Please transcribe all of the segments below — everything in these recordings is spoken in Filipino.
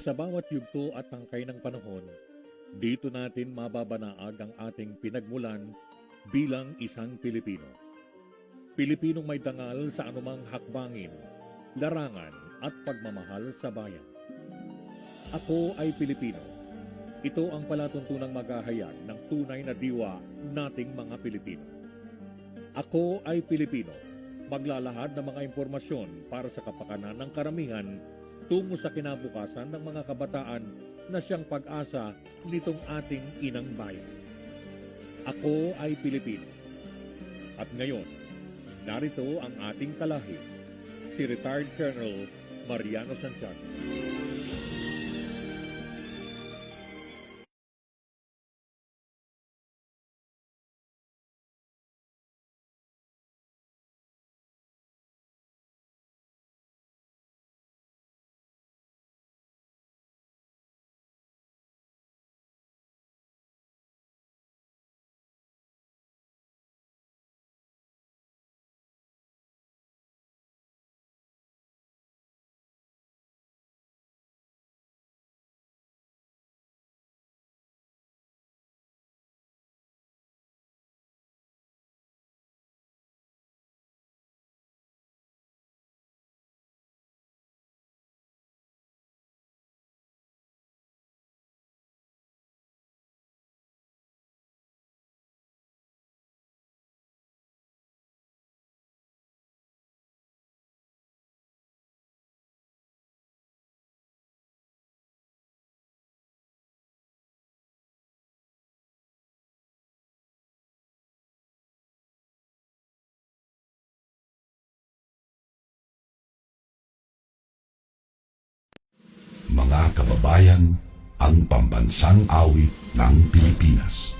Sa bawat yugto at tangkay ng panahon, dito natin mababanaag ang ating pinagmulan bilang isang Pilipino. Pilipinong may dangal sa anumang hakbangin, larangan at pagmamahal sa bayan. Ako ay Pilipino. Ito ang palatuntunang maghahayag ng tunay na diwa nating mga Pilipino. Ako ay Pilipino. Maglalahad ng mga impormasyon para sa kapakanan ng karamihan tungo sa kinabukasan ng mga kabataan na siyang pag-asa nitong ating inang bayan. Ako ay Pilipino. At ngayon, narito ang ating kalahi, si retired Colonel Mariano Santiago. Mga kababayan, ang pambansang awit ng Pilipinas.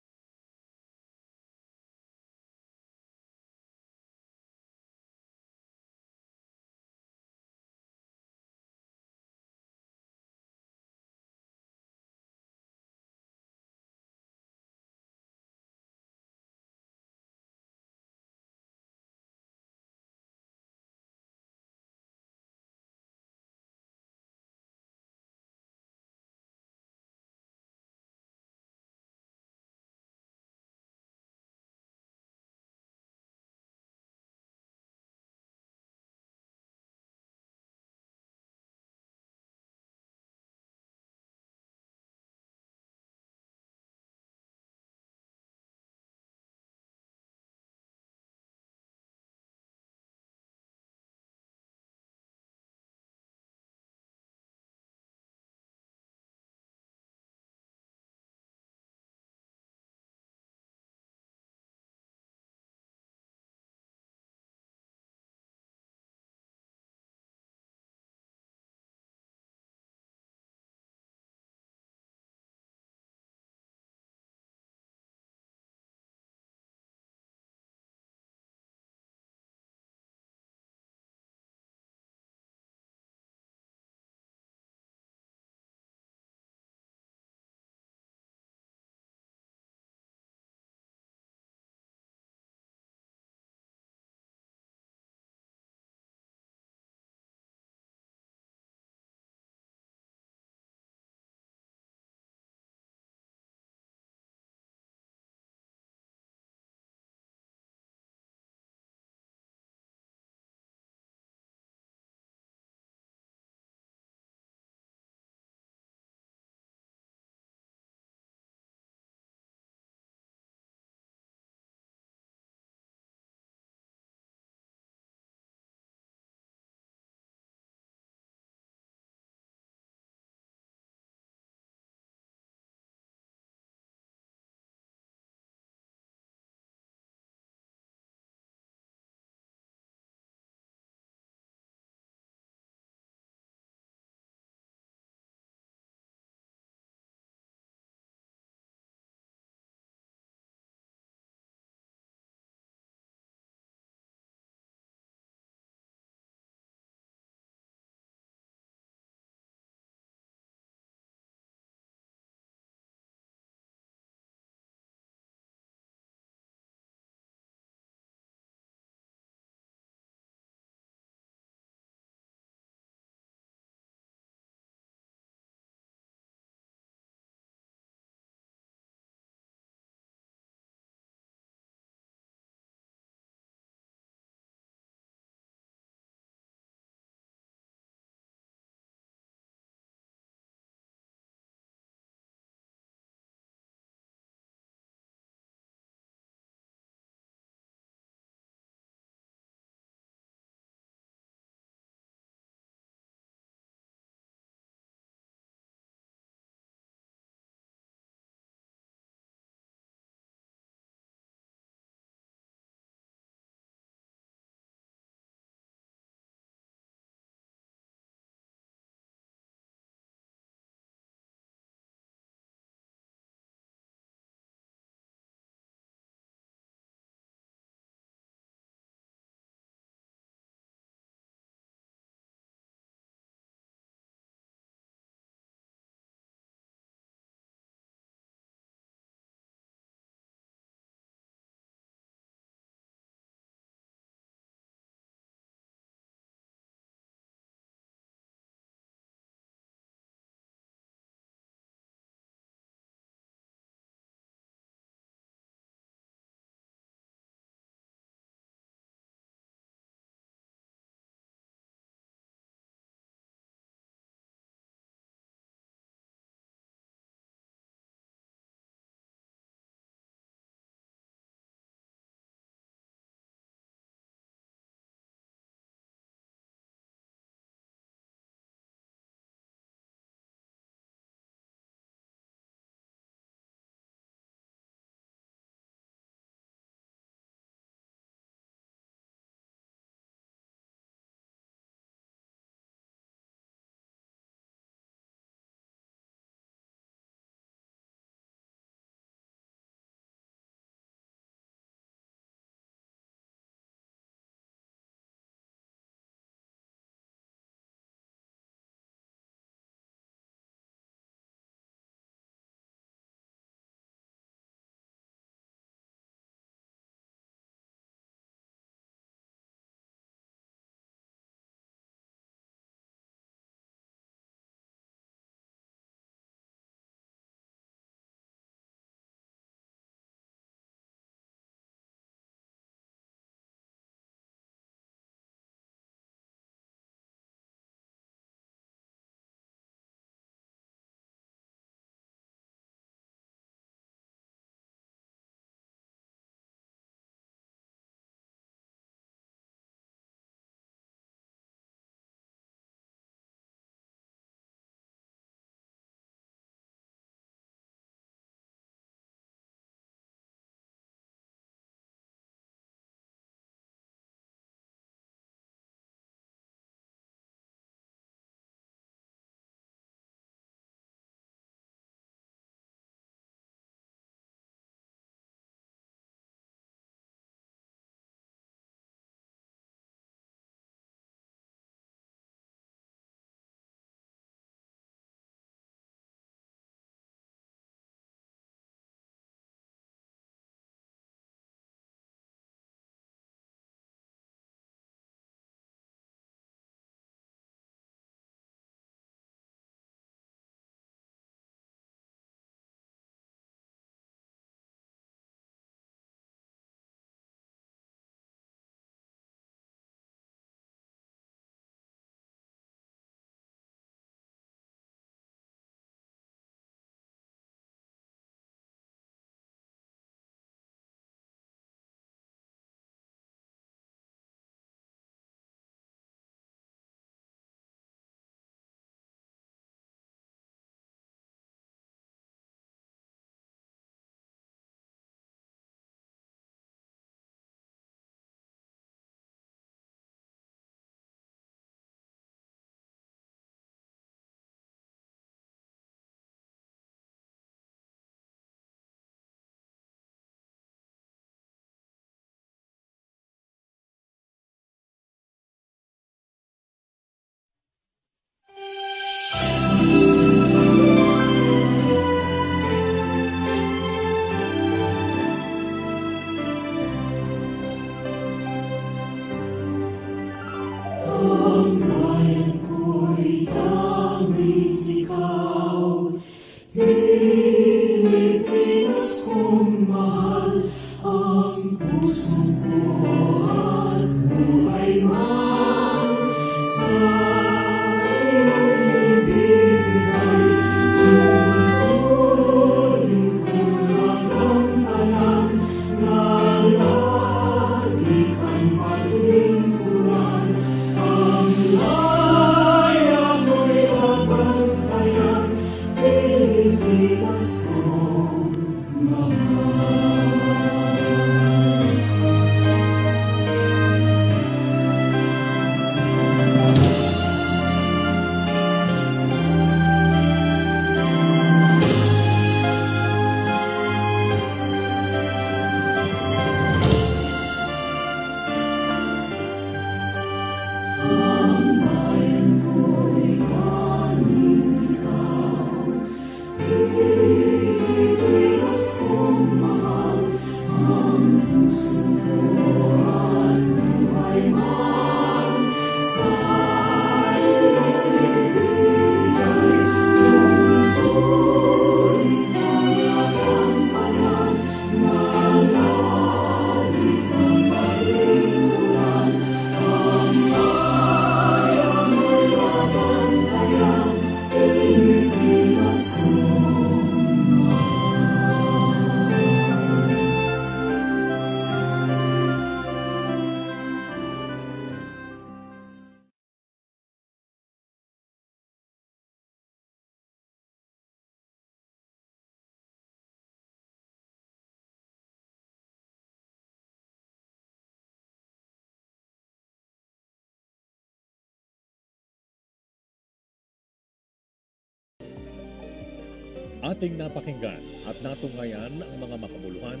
Ating napakinggan at natungayan ang mga makabuluhan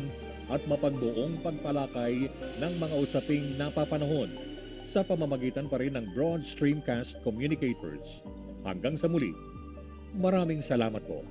at mapagbuong pagpalakay ng mga usaping napapanahon sa pamamagitan pa rin ng Broad Streamcast Communicators. Hanggang sa muli, maraming salamat po.